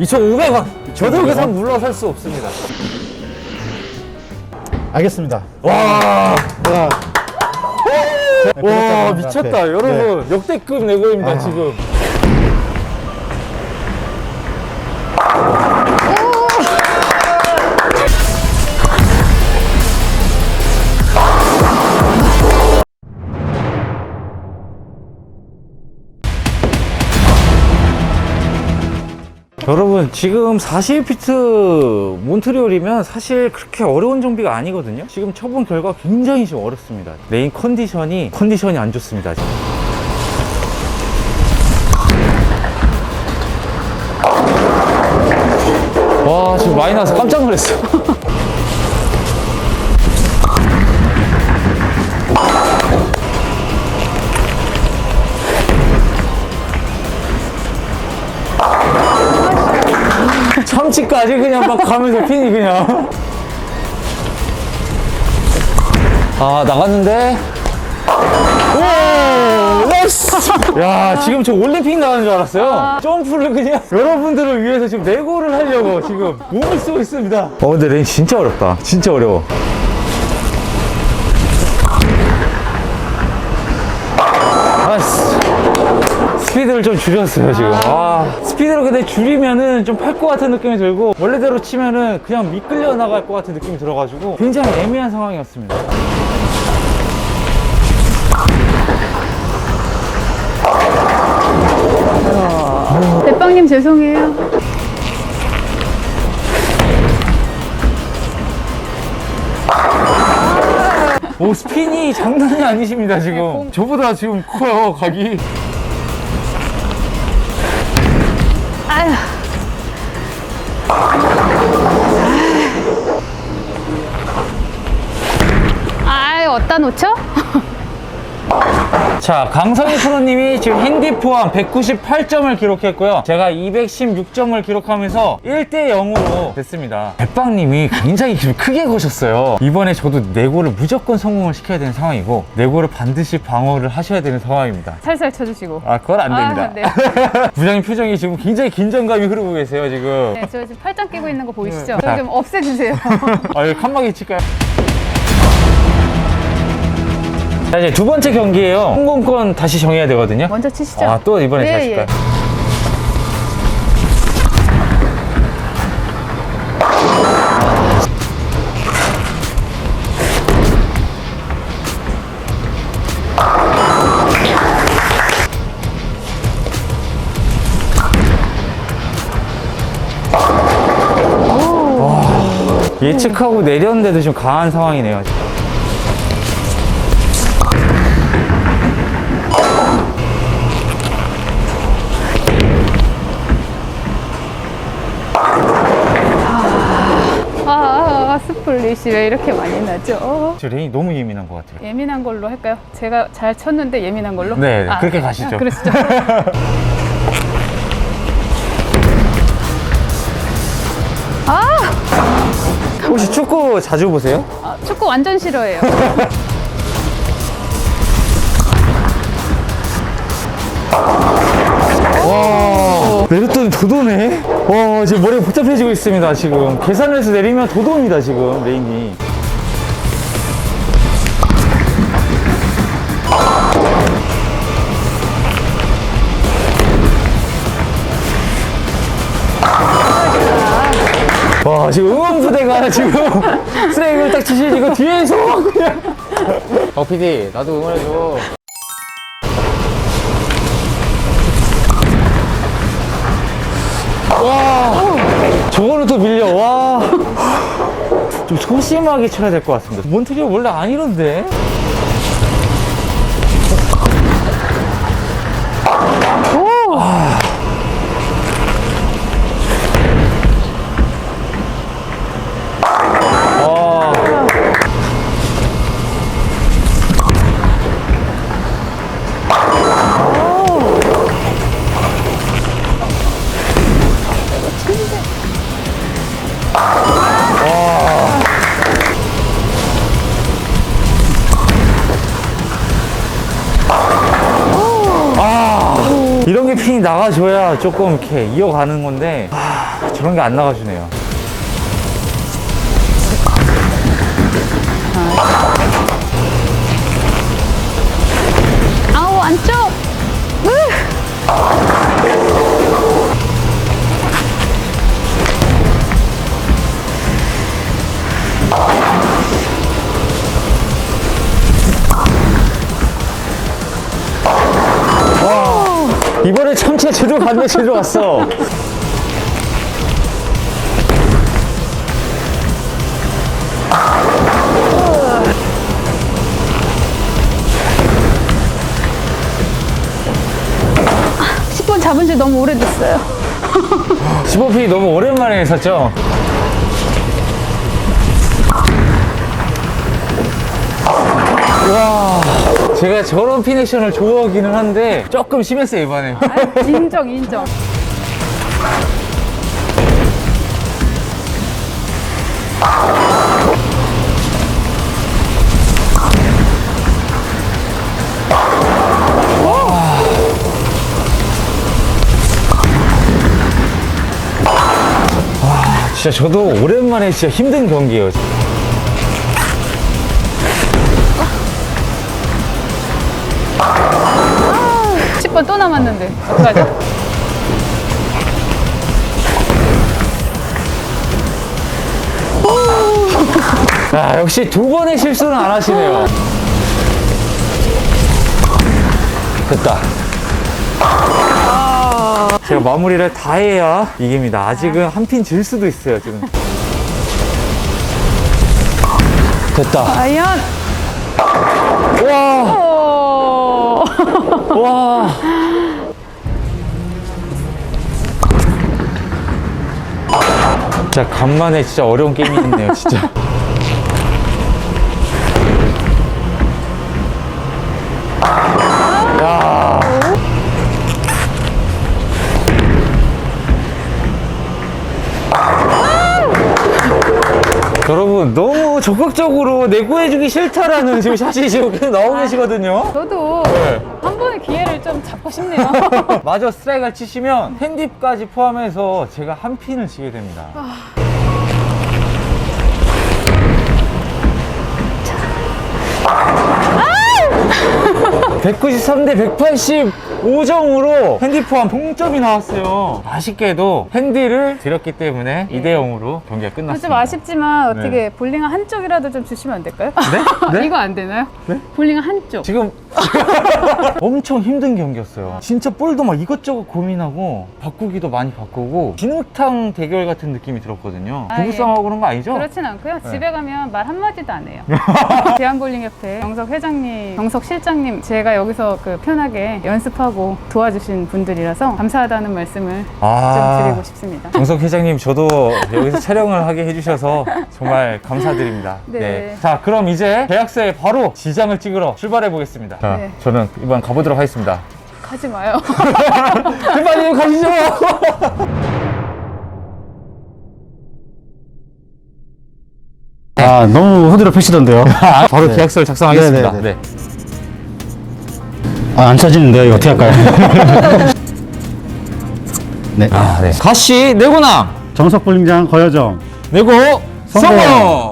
2,500원. 저도 계산 물러설 수 없습니다. 알겠습니다. 와, 제가 와 미쳤다, 네. 여러분 역대급 내고입니다 아. 지금. 여러분 지금 41피트 몬트리올이면 사실 그렇게 어려운 정비가 아니거든요. 지금 쳐본 결과 굉장히 좀 어렵습니다. 레인 컨디션이 컨디션이 안 좋습니다 지금. 와 지금 나서 깜짝 놀랐어 참치까지 그냥 막 가면서 피니 그냥. 아 나갔는데? 오 나이스! 야 지금 저 올림픽 나가는 줄 알았어요. 점프를 그냥 여러분들을 위해서 지금 내고를 하려고 지금 몸을 쓰고 있습니다. 어 근데 레인 진짜 어렵다. 진짜 어려워. 아이씨 스피드를 좀 줄였어요 지금. 아 스피드를 근데 줄이면은 좀 팔 것 같은 느낌이 들고 원래대로 치면은 그냥 미끌려 나갈 것 같은 느낌이 들어가지고 굉장히 애매한 상황이었습니다. 대빵님 죄송해요. 오 스핀이 장난이 아니십니다 지금. 저보다 지금 커요 각이 놓죠? 자 강성희 프로님이 지금 핸디 포함 198점을 기록했고요 제가 216점을 기록하면서 1대 0으로 됐습니다 백빵님이 굉장히 좀 크게 거셨어요 이번에 저도 내고를 무조건 성공을 시켜야 되는 상황이고 내고를 반드시 방어를 하셔야 되는 상황입니다 살살 쳐주시고. 아 그건 안 아, 됩니다 부장님 표정이 지금 굉장히 긴장감이 흐르고 계세요 지금 네, 저 지금 팔짱 끼고 있는 거 보이시죠? 네. 저좀 없애주세요. 아, 여기 칸막이 칠까요? 자, 이제 두 번째 경기예요. 홍콩권 다시 정해야 되거든요. 먼저 치시죠. 아, 또 이번에 네, 잘 칠까요? 예측하고 내렸는데도 좀 강한 상황이네요. 아, 스플릿이 왜 이렇게 많이 나죠? 저 레인이 너무 예민한 것 같아요. 예민한 걸로 할까요? 제가 잘 쳤는데 예민한 걸로? 네, 그렇게 가시죠. 아, 그러시죠. 혹시 축구 자주 보세요? 아, 축구 완전 싫어해요. 내렸더니 도도네? 와, 지금 머리가 복잡해지고 있습니다, 지금. 계산을 해서 내리면 도도입니다, 지금, 레인이. 와, 지금 응원부대가 지금 쓰레기를 딱 치시니까 뒤에서 그냥. 어, PD, 나도 응원해줘. 저거는 또 밀려. 와 좀 소심하게 쳐야 될 것 같습니다. 몬트리올 원래 안 이런데 게 핀이 나가줘야 조금 이렇게 이어가는 건데 아, 저런 게 안 나가주네요. 이번에 참치가 제대로 갔네, 제대로 갔어. 잡은 지 너무 오래됐어요. 15피 너무 오랜만에 했었죠? 와, 제가 저런 피니션을 좋아하기는 한데 조금 심했어요, 이번에. 아, 인정 인정. 진짜 저도 오랜만에 진짜 힘든 경기예요. 남았는데 어떡하죠? 아, 역시 두 번의 실수는 안 하시네요. 됐다. 제가 마무리를 다 해야 이깁니다. 아직은 한 핀 질 수도 있어요, 지금. 됐다. 과연 와, 오. 와. 진짜 간만에 진짜 어려운 게임이 있네요, 진짜. 야. 여러분 너무 적극적으로 내구해주기 싫다라는 지금 샷이 지금 계속 나오고 계시거든요. 저도 네. 한 번의 기회를 좀 잡고 싶네요. 마저 스트라이크를 치시면 핸딥까지 포함해서 제가 한 핀을 지게 됩니다. 193대 185점으로 핸디 포함 동점이 나왔어요. 아쉽게도 핸디를 드렸기 때문에 2대 0으로 경기가 좀 끝났습니다. 아쉽지만 어떻게 볼링 한쪽이라도 좀 주시면 안 될까요? 네? 네? 이거 안 되나요? 네? 볼링 한쪽. 지금 엄청 힘든 경기였어요. 진짜 볼도 막 이것저것 고민하고 바꾸기도 많이 바꾸고 진흙탕 대결 같은 느낌이 들었거든요. 아, 부부싸움하고 그런 거 아니죠? 그렇진 않고요. 네. 집에 가면 말 한마디도 안 해요. 대한볼링협회 정석 회장님, 정석 실장님, 제가 여기서 그 편하게 연습하고 도와주신 분들이라서 감사하다는 말씀을 아. 좀 드리고 싶습니다. 정석 회장님 저도 여기서 촬영을 하게 해주셔서 정말 감사드립니다. 네. 자 그럼 이제 계약서에 바로 지장을 찍으러 출발해 보겠습니다. 자, 네. 저는 이번 가보도록 하겠습니다. 가지 마요. 빨리 가시죠. 아 너무 후드려 펴시던데요. 바로 네. 계약서를 작성하겠습니다. 네, 네. 네, 아, 안 찾지는데요. 이거 어떻게 할까요? 네. 아, 네. 가시 내고남 정석 볼링장 거여정. 내고 성공! 성공!